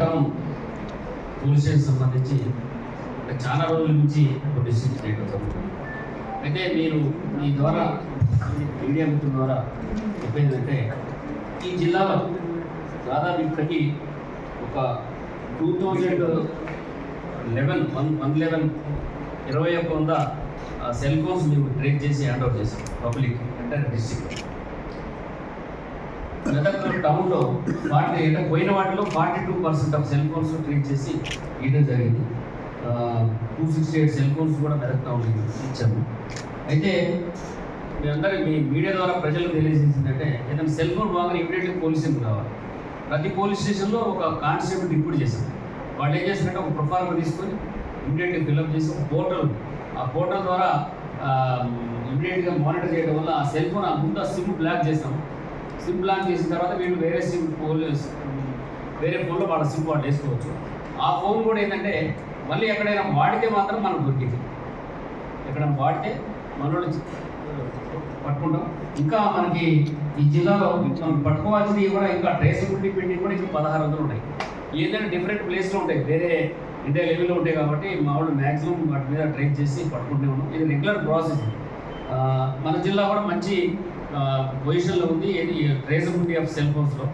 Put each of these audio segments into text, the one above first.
చట్టం పోలీస్ సంబంధించి చాలా రోజుల నుంచి ఒక డిసిషన్ చేయడం జరుగుతుంది. అయితే మీరు మీ ద్వారా మీడియా మిత్రుల ద్వారా చెప్పేదంటే ఈ జిల్లాలో దాదాపు ఇప్పటికీ ఒక two thousand eleven one one eleven ఇరవై ఒక్క వంద సెల్ ఫోన్స్ మేము ట్రేక్ చేసి హ్యాండ్ ఓవర్ చేసాం పబ్లిక్ అంటే డిస్ట్రిక్ట్ మెదక్ టౌన్లో వాటి అంటే పోయిన వాటిలో forty two percent of cell phones treat చేసి ఇవ్వడం జరిగింది. Two sixty eight cell phones కూడా మెదక్ టౌన్ ఇచ్చాము అయితే మీ అందరూ మీ మీడియా ద్వారా ప్రజలకు తెలియజేసిందంటే ఏదైనా సెల్ ఫోన్ బాగానే ఇమీడియట్గా పోలీసింగ్ కావాలి ప్రతి పోలీస్ స్టేషన్లో ఒక కానిస్టేబుల్ డిప్యూట్ చేశాం వాళ్ళు ఏం చేస్తారంటే ఒక ప్రొఫార్మ్ తీసుకొని ఇమీడియట్గా ఫిల్అప్ చేసి ఒక పోర్టల్ ఆ పోర్టల్ ద్వారా ఇమీడియట్గా మానిటర్ చేయడం వల్ల ఆ సెల్ ఫోన్ ఆ ముందు ఆ సిమ్ బ్లాక్ చేస్తాం సిమ్ లాంచ్ చేసిన తర్వాత వీళ్ళు వేరే సిమ్ ఫోన్ వేరే ఫోన్లో వాళ్ళ సిమ్ వాళ్ళు వేసుకోవచ్చు ఆ ఫోన్ కూడా ఏంటంటే మళ్ళీ ఎక్కడైనా వాడితే మాత్రం మనకు దొరికింది. ఎక్కడైనా వాడితే మనోళ్ళు పట్టుకుంటాం. ఇంకా మనకి ఈ జిల్లాలో మనం పట్టుకోవాల్సినవి కూడా ఇంకా ట్రేసబిలిటీ పెండింగ్ కూడా ఇంకా పదహారు వందలు ఉన్నాయి ఏంటంటే డిఫరెంట్ ప్లేస్లో ఉంటాయి. వేరే ఇండియా లెవెల్లో ఉంటాయి కాబట్టి మా వాళ్ళు మ్యాక్సిమం వాటి మీద ట్రై చేసి పట్టుకుంటూ ఉన్నాం. ఇది రెగ్యులర్ ప్రాసెస్ మన జిల్లా కూడా మంచి పొజిషన్లో ఉంది. ఏది ట్రేసబిలిటీ ఆఫ్ సెల్ ఫోన్స్లో.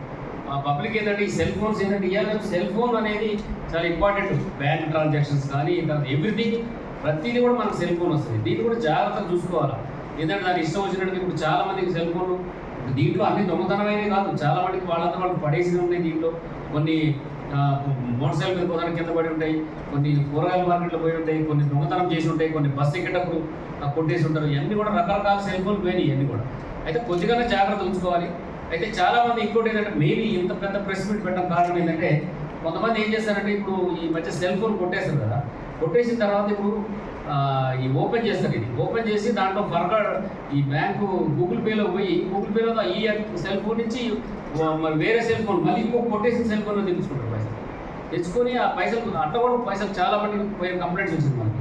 పబ్లిక్ ఏంటంటే ఈ సెల్ ఫోన్స్ ఏంటంటే ఇవాళ సెల్ ఫోన్ అనేది చాలా ఇంపార్టెంట్. బ్యాంక్ ట్రాన్సాక్షన్స్ కానీ ఎవ్రీథింగ్. ప్రతిదీ కూడా మనకు సెల్ ఫోన్ వస్తుంది. దీన్ని కూడా జాగ్రత్తగా చూసుకోవాలి? ఏంటంటే దానికి ఇష్టం వచ్చినట్టు ఇప్పుడు చాలా మందికి సెల్ ఫోన్ దీంట్లో అన్ని దొంగతనమైనవి కాదు. చాలా మందికి వాళ్ళంతా వాళ్ళు పడేసి ఉన్నాయి దీంట్లో. కొన్ని మోటార్ సైకిల్ మీద పోదానికి కింద పడి ఉంటాయి. కొన్ని కూరగాయల మార్కెట్లో పోయి ఉంటాయి. కొన్ని దొంగతనం చేసి ఉంటాయి. కొన్ని బస్ ఎక్కేటప్పుడు కొట్టేసి ఉంటారు. ఇవన్నీ కూడా రకరకాల సెల్ ఫోన్ పోయినాయి ఇవన్నీ కూడా. అయితే కొద్దిగానే జాగ్రత్త ఉంచుకోవాలి. అయితే చాలా మంది ఇంకోటి ఏంటంటే మేబీ ఇంత పెద్ద ప్రెస్ మీట్ పెట్టడం కారణం ఏంటంటే కొంతమంది ఏం చేస్తారంటే ఇప్పుడు ఈ మధ్య సెల్ ఫోన్ కొట్టేస్తారు కదా. కొట్టేసిన తర్వాత ఇప్పుడు ఈ ఓపెన్ చేస్తారు ఇది. ఓపెన్ చేసి దాంట్లో ఫర్గర్ ఈ బ్యాంకు గూగుల్ పేలో పోయి గూగుల్ పేలో ఈ సెల్ ఫోన్ నుంచి మరి వేరే సెల్ ఫోన్ మళ్ళీ ఇంకో కొట్టేసిన సెల్ ఫోన్లో తెచ్చుకుంటారు పైసలు. తెచ్చుకొని ఆ పైసలు అట్ట కూడా పైసలు చాలా మంది పోయిన కంప్లైంట్స్ వచ్చింది మనకి.